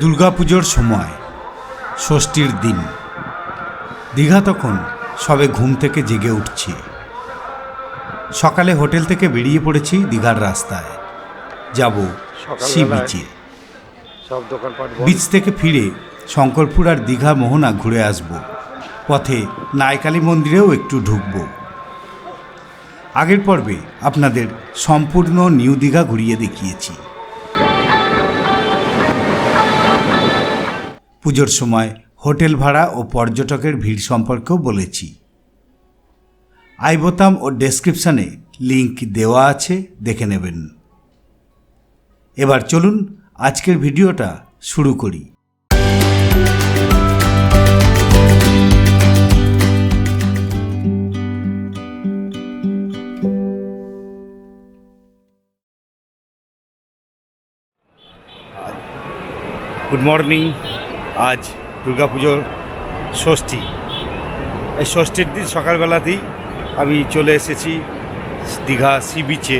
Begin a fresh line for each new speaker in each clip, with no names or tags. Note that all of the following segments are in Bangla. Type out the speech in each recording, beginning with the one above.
দুর্গাপুজোর সময় ষষ্ঠীর দিন। দীঘা তখন সবে ঘুম থেকে জেগে উঠছে। সকালে হোটেল থেকে বেরিয়ে পড়েছি দীঘার রাস্তায়। যাব সি বিচে। বিচ থেকে ফিরে শঙ্করপুর আর দীঘা মোহনা ঘুরে আসব। পথে নায়কালী মন্দিরেও একটু ঢুকব। আগের পর্বে আপনাদের সম্পূর্ণ নিউ দীঘা ঘুরিয়ে দেখিয়েছি। পুজোর সময় হোটেল ভাড়া ও পর্যটকের ভিড় সম্পর্কেও বলেছি। আই বোতাম ও ডেসক্রিপশানে লিংক দেওয়া আছে, দেখে নেবেন। এবার চলুন আজকের ভিডিওটা শুরু করি। গুড মর্নিং আজ দুর্গাপুজোর ষষ্ঠী। এই ষষ্ঠীর দিন সকালবেলাতেই আমি চলে এসেছি দীঘা সি বিচে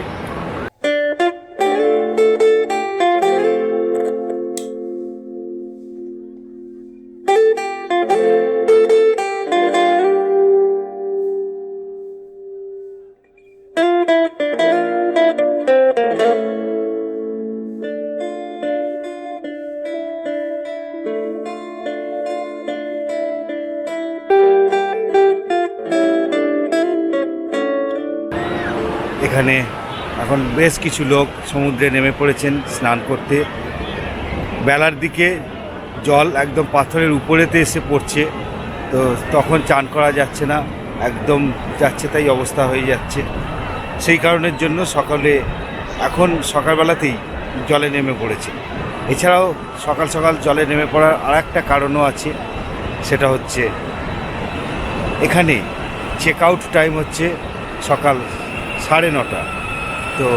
এখন বেশ কিছু লোক সমুদ্রে নেমে পড়েছেন স্নান করতে। বেলার দিকে জল একদম পাথরের উপরেতে এসে পড়ছে, তো তখন চান করা যাচ্ছে না, একদম যাচ্ছে তাই অবস্থা হয়ে যাচ্ছে। সেই কারণের জন্য সকালে, এখন সকালবেলাতেই জলে নেমে পড়েছে। এছাড়াও সকাল সকাল জলে নেমে পড়ার আর একটা কারণও আছে, সেটা হচ্ছে এখানে চেক আউট টাইম হচ্ছে সকাল সাড়ে নটা। তো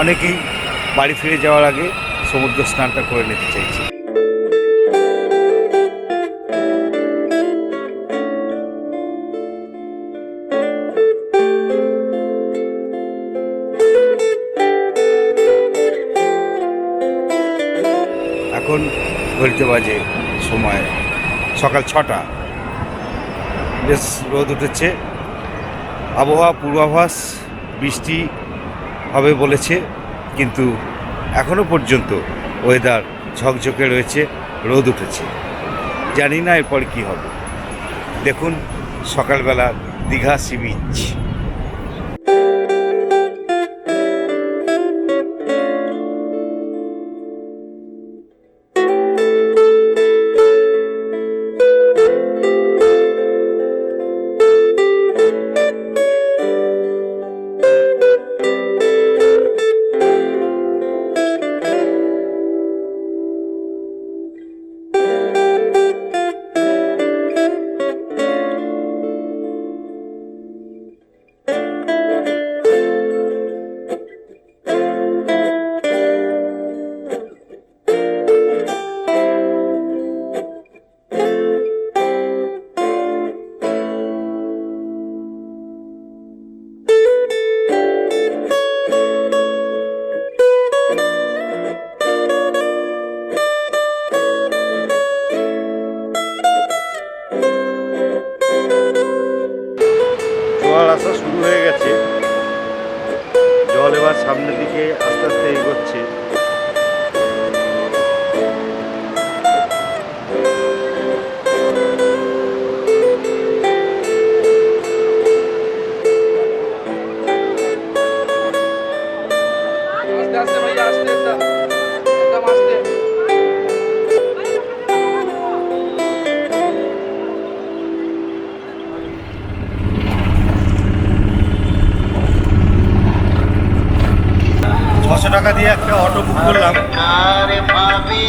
অনেকেই বাড়ি ফিরে যাওয়ার আগে সমুদ্র স্নানটা করে নিতে চাইছে। এখন ঘড়িতে বাজে সময় সকাল ছটা। বেশ রোদ উঠেছে। আবহাওয়া পূর্বাভাস, বৃষ্টি হবে বলেছে, কিন্তু এখনও পর্যন্ত ওয়েদার ঝকঝকে রয়েছে, রোদ উঠেছে। জানি না এরপর কী হবে। দেখুন সকালবেলা দীঘা সি বিচ।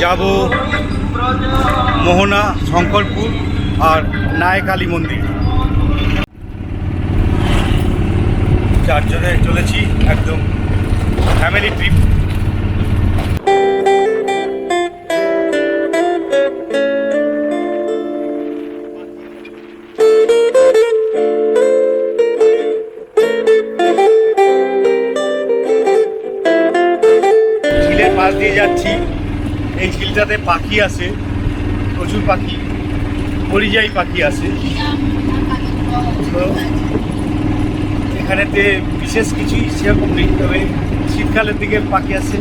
যাব মোহনা শঙ্করপুর আর নায়কালী মন্দির। চারজনে চলেছি একদম ফ্যামিলি ট্রিপ পাশ দিয়ে যাচ্ছি। এই ঝিলটাতে পাখি আসে প্রচুর পাখি, পরিযায়ী পাখি আসে তো এখানেতে বিশেষ কিছুই সেরকম নেই। তবে শীতকালের দিকে পাখি আসে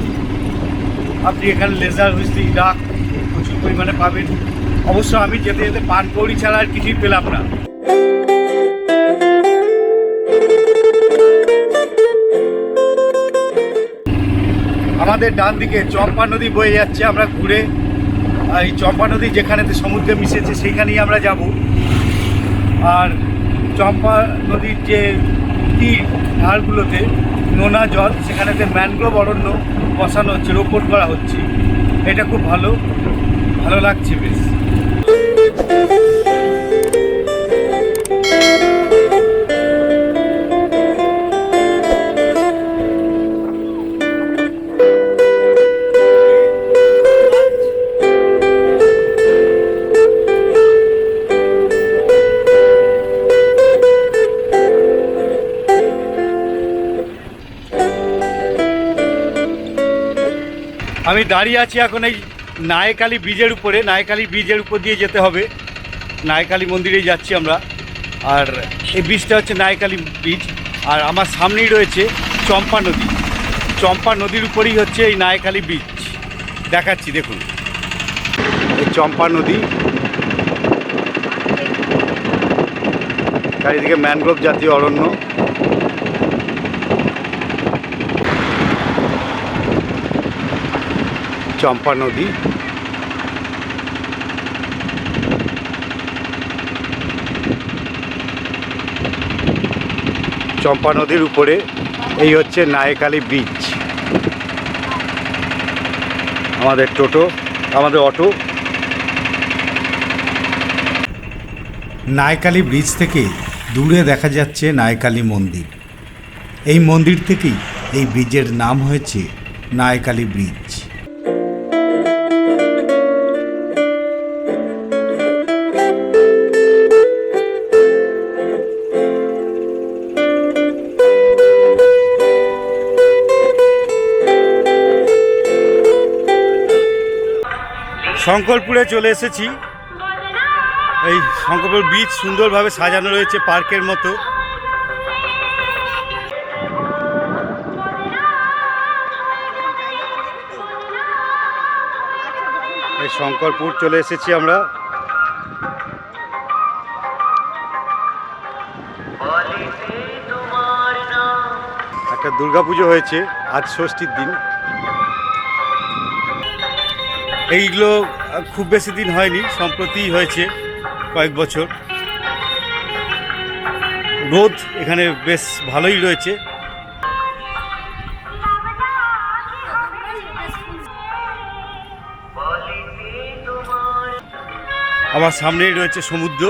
আপনি এখানে লেজার হুইসলি ডাক প্রচুর পরিমাণে পাবেন। অবশ্য আমি যেতে যেতে পানকৌড়ি ছাড়া আর কিছুই পেলাম না। আমাদের ডান দিকে চম্পা নদী বয়ে যাচ্ছে, আমরা ঘুরে, আর এই চম্পা নদী যেখানেতে সমুদ্রে মিশেছে, সেইখানেই আমরা যাব। আর চম্পা নদীর যে তীর ধারগুলোতে নোনা জল, সেখানেতে ম্যানগ্রোভ অরণ্য বসানো হচ্ছে, রোপণ করা হচ্ছে। এটা খুব ভালো ভালো লাগছে বেশ। আমি দাঁড়িয়ে আছি এখন এই নায়কালী ব্রিজের উপরে, নায়কালী ব্রিজের উপর দিয়ে যেতে হবে। নায়কালী মন্দিরেই যাচ্ছি আমরা। আর এই ব্রিজটা হচ্ছে নায়কালী ব্রিজ। আর আমার সামনেই রয়েছে চম্পা নদী। চম্পা নদীর উপরেই হচ্ছে এই নায়কালী ব্রিজ। দেখাচ্ছি, দেখুন। এই চম্পা নদী। চারিদিকে ম্যানগ্রোভ জাতীয় অরণ্য। চম্পা নদী। চম্পা নদীর উপরে এই হচ্ছে নায়কালী ব্রিজ আমাদের টোটো, আমাদের অটো। নায়কালী ব্রিজ থেকে দূরে দেখা যাচ্ছে নায়কালী মন্দির। এই মন্দির থেকেই এই ব্রিজের নাম হয়েছে নায়কালি ব্রিজ শঙ্করপুরে চলে এসেছি। এই শঙ্করপুর বিচ সুন্দরভাবে সাজানো রয়েছে পার্কের মতো। এই শঙ্করপুর চলে এসেছি আমরা। একটা দুর্গাপুজো হয়েছে, আজ ষষ্ঠীর দিন। এইগুলো খুব বেশি দিন হয়নি সম্প্রতি হয়েছে কয়েক বছর। রোদ এখানে বেশ ভালোই রয়েছে। আমার সামনেই রয়েছে সমুদ্র।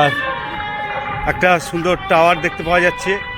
আর একটা সুন্দর টাওয়ার দেখতে পাওয়া যাচ্ছে।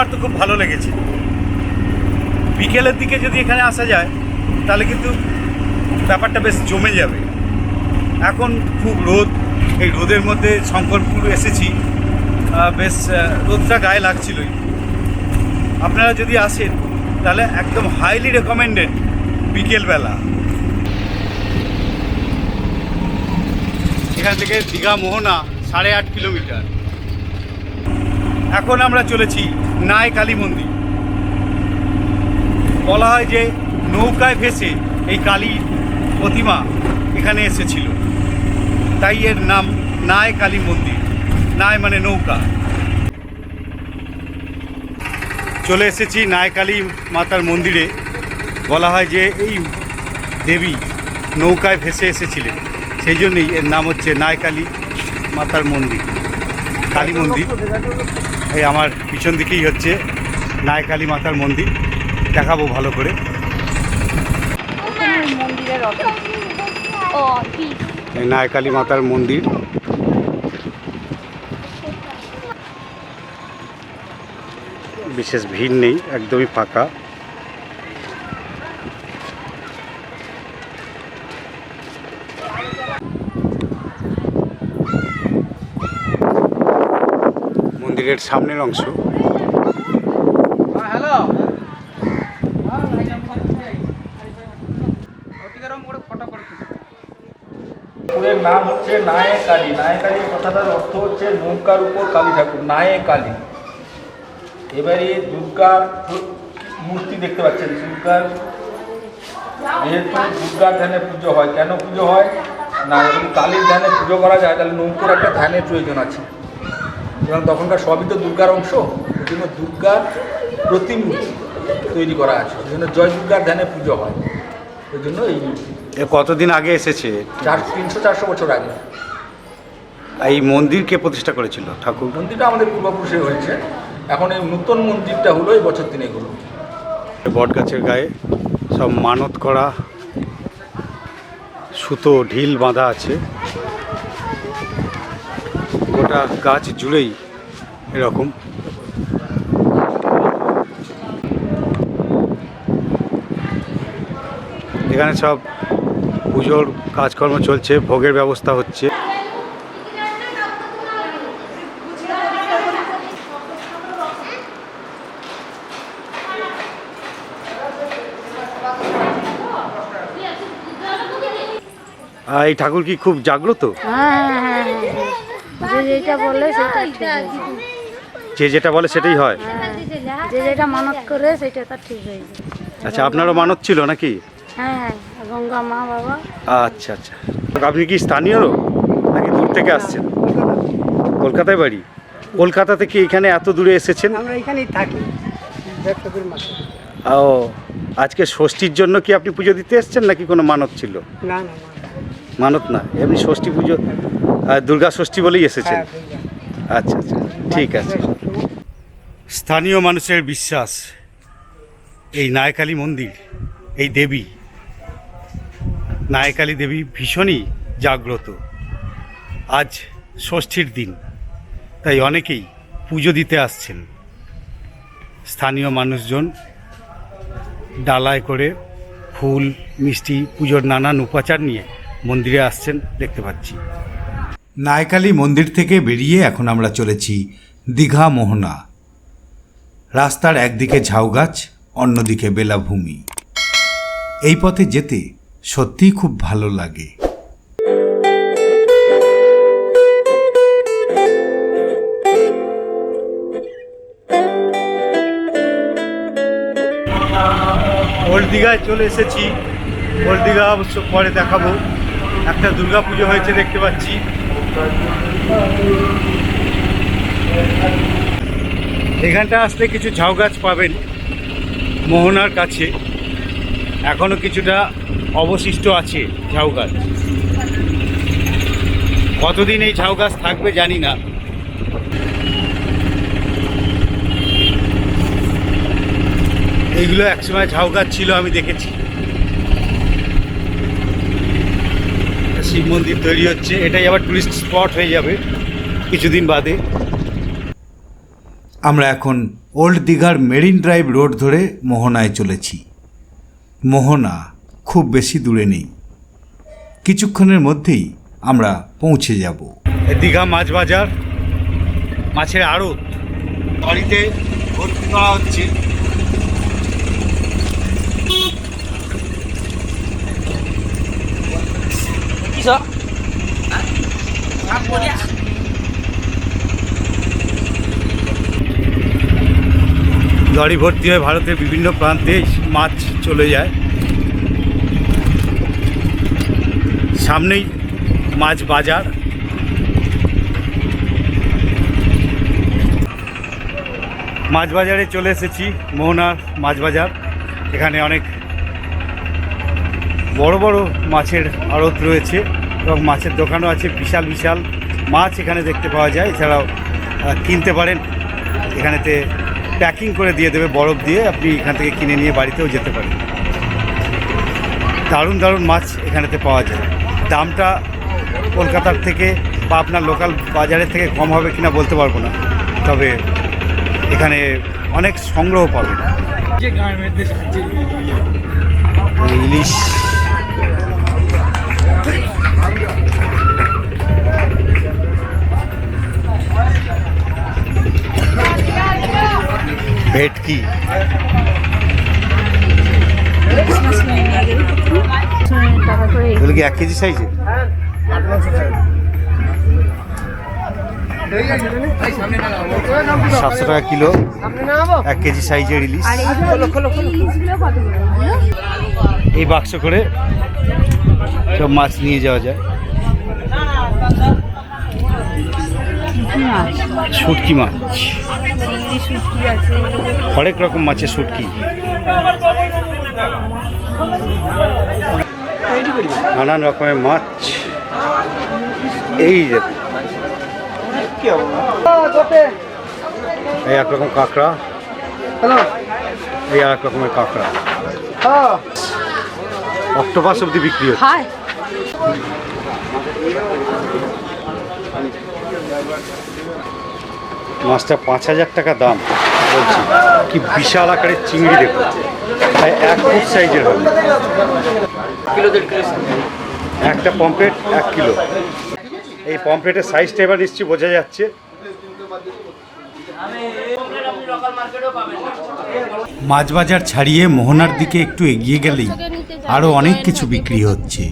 আমার তো খুব ভালো লেগেছে। বিকেলের দিকে যদি এখানে আসা যায়, তাহলে কিন্তু ব্যাপারটা বেশ জমে যাবে। এখন খুব রোদ, এই রোদের মধ্যে শঙ্করপুর এসেছি। বেশ রোদটা গায়ে লাগছিলই। আপনারা যদি আসেন, তাহলে একদম হাইলি রেকমেন্ডেড বিকেলবেলা। এখান থেকে দীঘা মোহনা সাড়ে আট কিলোমিটার। এখন আমরা চলেছি নায় কালী মন্দির। বলা হয় যে নৌকায় ভেসে এই কালী প্রতিমা এখানে এসেছিল। তাই এর নাম নায় কালী মন্দির। নায় মানে নৌকা। চলে এসেছি নায়কালী মাতার মন্দিরে। বলা হয় যে এই দেবী নৌকায় ভেসে এসেছিলেন। সেই জন্যই এর নাম হচ্ছে নায়কালী মাতার মন্দির। কালী মন্দির। এই আমার পিছন দিকেই হচ্ছে নায়কালী মাতার মন্দির। দেখাবো ভালো করে। নায়কালী মাতার মন্দির। বিশেষ ভিড় নেই, একদমই ফাঁকা। মন্দিরের সামনের অংশ।
ঠাকুরের নাম হচ্ছে নায়ে কালী নায়ে কালী কথাটার অর্থ হচ্ছে নৌকার উপর কালী ঠাকুর নায়ে কালী এবারে দুর্গার মূর্তি দেখতে পাচ্ছেন, দুর্গার যেহেতু দুর্গার ধ্যানে পুজো হয়, কেন পুজো হয়? না, যদি কালীর ধ্যানে পুজো করা যায়, তাহলে নৌকোর একটা ধ্যানের প্রয়োজন আছে। এবং তখনকার সবই তো দুর্গার অংশ ওই জন্য দুর্গার প্রতিমূর্তি তৈরি করা আছে ওই জন্য জয় দুর্গার ধ্যানে পুজো হয়। ওই জন্য এই
এ কতদিন আগে এসেছে?
চার তিনশো চারশো বছর আগে।
এই মন্দির কে প্রতিষ্ঠা করেছিল ঠাকুর?
মন্দিরটা আমাদের পূর্বপুরুষে হয়েছে এখন এই নতুন মন্দিরটা হলো এই বছর দিনে হলো।
বট গাছের গায়ে সব মানত করা সুতো ঢিল বাঁধা আছে। গোটা গাছ জুড়েই এরকম। এখানে সব পুজোর কাজকর্ম চলছে, ভোগের ব্যবস্থা হচ্ছে। এই ঠাকুর কি খুব জাগ্রত?
হ্যাঁ হ্যাঁ হ্যাঁ। যে যেটা বলে সেটা ঠিক
যে যেটা বলে সেটাই হয়।
হ্যাঁ যে যেটা মানত করে সেটা তার ঠিক হয়েছে
আচ্ছা আপনারও মানত ছিল নাকি?
হ্যাঁ হ্যাঁ গঙ্গা মা বাবা।
আচ্ছা আচ্ছা। আপনি কি স্থানীয় নাকি দূর থেকে আসছেন? কলকাতায় বাড়ি? কলকাতা থেকে এখানে এত দূরে এসেছেন?
আমরা এখানেই থাকি
ও আজকে ষষ্ঠীর জন্য কি আপনি পুজো দিতে এসেছেন নাকি কোনো মানত ছিল?
না না না।
মানত না এমনি ষষ্ঠী পুজো দুর্গা ষষ্ঠী বলেই এসেছেন?
হ্যাঁ।
আচ্ছা আচ্ছা। ঠিক আছে। স্থানীয় মানুষের বিশ্বাস এই নায়কালী মন্দির এই দেবী নায়কালী দেবী ভীষণই জাগ্রত। আজ ষষ্ঠীর দিন তাই অনেকেই পুজো দিতে আসছেন। স্থানীয় মানুষজন ডালায় করে ফুল মিষ্টি পুজোর নানান উপাচার নিয়ে মন্দিরে আসছেন দেখতে পাচ্ছি। নায়কালী মন্দির থেকে বেরিয়ে এখন আমরা চলেছি দীঘা মোহনা। রাস্তার একদিকে ঝাউগাছ অন্যদিকে বেলাভূমি। এই পথে যেতে সত্যিই খুব ভালো লাগে। দীঘায় চলে এসেছি। ওল্ড দীঘা অবশ্য পরে দেখাবো। একটা দুর্গা পুজো হয়েছে দেখতে পাচ্ছি। এখানটা আসলে কিছু ঝাউ গাছ পাবেন মোহনার কাছে। এখনও কিছুটা অবশিষ্ট আছে ঝাউ গাছ। কতদিন এই ঝাউ গাছ থাকবে জানি না। এইগুলো একসময় ঝাউ গাছ ছিল, আমি দেখেছি। শিব মন্দির তৈরি হচ্ছে এটাই আবার টুরিস্ট স্পট হয়ে যাবে কিছুদিন বাদে। আমরা এখন ওল্ড দীঘার মেরিন ড্রাইভ রোড ধরে মোহনায় চলেছি। মোহনা খুব বেশি দূরে নেই। কিছুক্ষণের মধ্যেই আমরা পৌঁছে যাব। দীঘা মাছ বাজার মাছের আড়ত। বাড়িতে ভর্তি করা হচ্ছে। লরি ভর্তি হয়ে ভারতের বিভিন্ন প্রান্তে মাছ চলে যায়। সামনেই মাছ বাজার। মাছ বাজারে চলে এসেছি, মোহনার মাছ বাজার। এখানে অনেক বড় বড় মাছের আড়ত রয়েছে এবং মাছের দোকানও আছে বিশাল বিশাল মাছ এখানে দেখতে পাওয়া যায়। এছাড়াও কিনতে পারেন। এখানেতে প্যাকিং করে দিয়ে দেবে বরফ দিয়ে আপনি এখান থেকে কিনে নিয়ে বাড়িতেও যেতে পারেন। দারুণ দারুণ মাছ এখানেতে পাওয়া যায়। দামটা কলকাতার থেকে বা আপনার লোকাল বাজারের থেকে কম হবে কিনা বলতে পারব না। তবে এখানে অনেক সংগ্রহ পাবেন। ইলিশ ভেটকি এগুলো এক কেজি সাইজে? সাতশো টাকা কিলো। এক কেজি সাইজের ইলিশ।
এই
বাক্স করে সব মাছ নিয়ে যাওয়া যায়। মাছ
শুটকি আছে
হরেক রকম মাছের শুটকি। নানান রকমের মাছ। এই যে। এই এক রকম কাঁকড়া। এই এক রকমের কাঁকড়া। অক্টোপাস অব্দি বিক্রি
হায়
মাছটা পাঁচ হাজার টাকা দাম, বলছি। কি বিশাল আকারের চিংড়ি দেখুন। প্রায় এক ফুট সাইজের হবে। একটা পম্পলেট এক কিলো। এই পম্পলেটের সাইজটা এবার নিশ্চয়ই বোঝা যাচ্ছে। মাছ বাজার ছাড়িয়ে মোহনার দিকে একটু এগিয়ে গেলেই আরও অনেক কিছু বিক্রি হচ্ছে।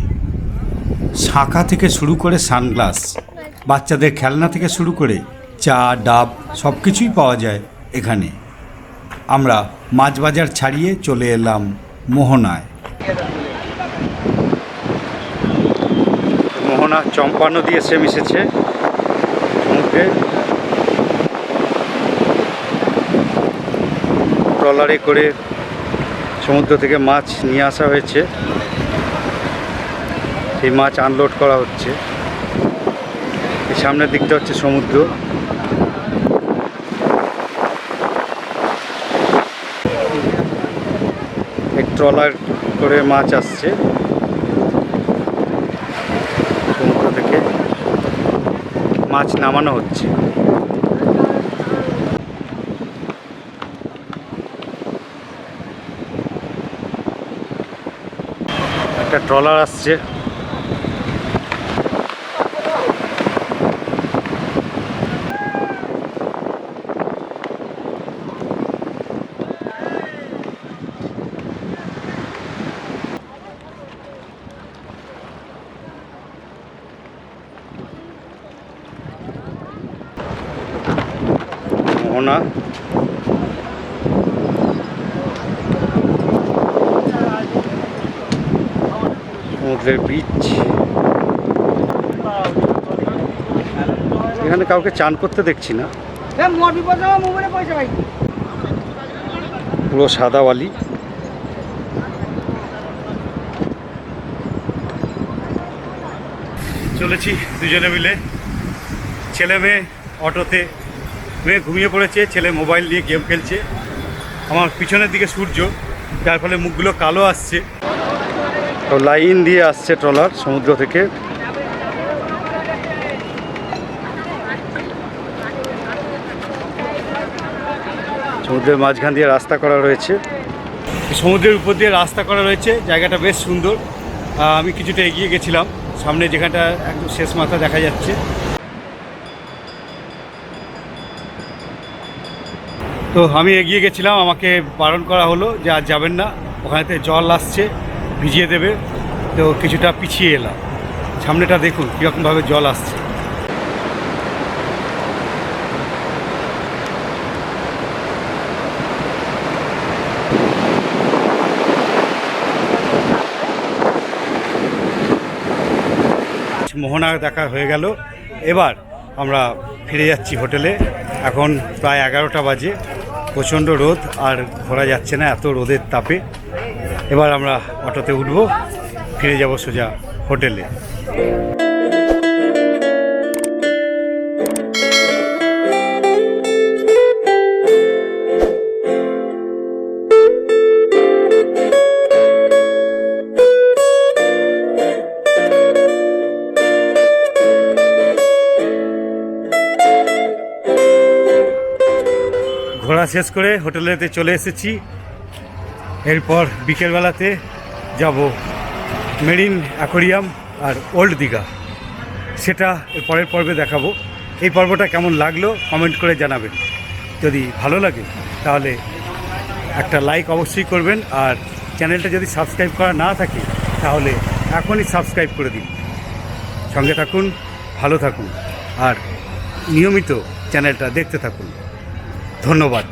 শাঁখা থেকে শুরু করে সানগ্লাস, বাচ্চাদের খেলনা থেকে শুরু করে চা, ডাব সব কিছুই পাওয়া যায় এখানে। আমরা মাছ বাজার ছাড়িয়ে চলে এলাম মোহনায়। মোহনা চম্পা নদী এসে মিশেছে। সমুদ্রে ট্রলারে করে সমুদ্র থেকে মাছ নিয়ে আসা হয়েছে। সেই মাছ আনলোড করা হচ্ছে। এই সামনের দিকটা হচ্ছে সমুদ্র। ট্রলার করে মাছ আসছে। সমুদ্র থেকে মাছ নামানো হচ্ছে। একটা ট্রলার আসছে মোহনা সমুদ্রের বিচ এখানে কাউকে চান করতে দেখছি না। পুরো সাদা বালি চলেছি দুজনে মিলে। ছেলে মেয়ে অটোতে। মেয়ে ঘুমিয়ে পড়েছে ছেলে মোবাইল নিয়ে গেম খেলছে। আমার পিছনের দিকে সূর্য যার ফলে মুখগুলো কালো আসছে। লাইন দিয়ে আসছে ট্রলার সমুদ্র থেকে। সমুদ্রের মাঝখান দিয়ে রাস্তা করা রয়েছে। সমুদ্রের উপর দিয়ে রাস্তা করা রয়েছে। জায়গাটা বেশ সুন্দর। আমি কিছুটা এগিয়ে গেছিলাম। সামনে যেখানটা একদম শেষ মাথা দেখা যাচ্ছে। তো আমি এগিয়ে গেছিলাম। আমাকে বারণ করা হলো যে আর যাবেন না। ওখানেতে জল আসছে। ভিজিয়ে দেবে। তো কিছুটা পিছিয়ে এলাম। সামনেটা দেখুন, কীরকমভাবে জল আসছে। মোহনা দেখা হয়ে গেল। এবার আমরা ফিরে যাচ্ছি হোটেলে। এখন প্রায় এগারোটা বাজে। প্রচণ্ড রোদ, আর ঘোরা যাচ্ছে না এত রোদের তাপে। এবার আমরা অটোতে উঠব ফিরে যাব সোজা হোটেলে। ঘোরা শেষ করে হোটেলেতে চলে এসেছি। এরপর বিকেলবেলাতে যাব মেরিন অ্যাকোরিয়াম আর ওল্ড দীঘা। সেটা এর পরের পর্বে দেখাবো। এই পর্বটা কেমন লাগল কমেন্ট করে জানাবেন। যদি ভালো লাগে, তাহলে একটা লাইক অবশ্যই করবেন আর চ্যানেলটা যদি সাবস্ক্রাইব করা না থাকে, তাহলে এখনই সাবস্ক্রাইব করে দিন। সঙ্গে থাকুন, ভালো থাকুন, আর নিয়মিত চ্যানেলটা দেখতে থাকুন। ধন্যবাদ।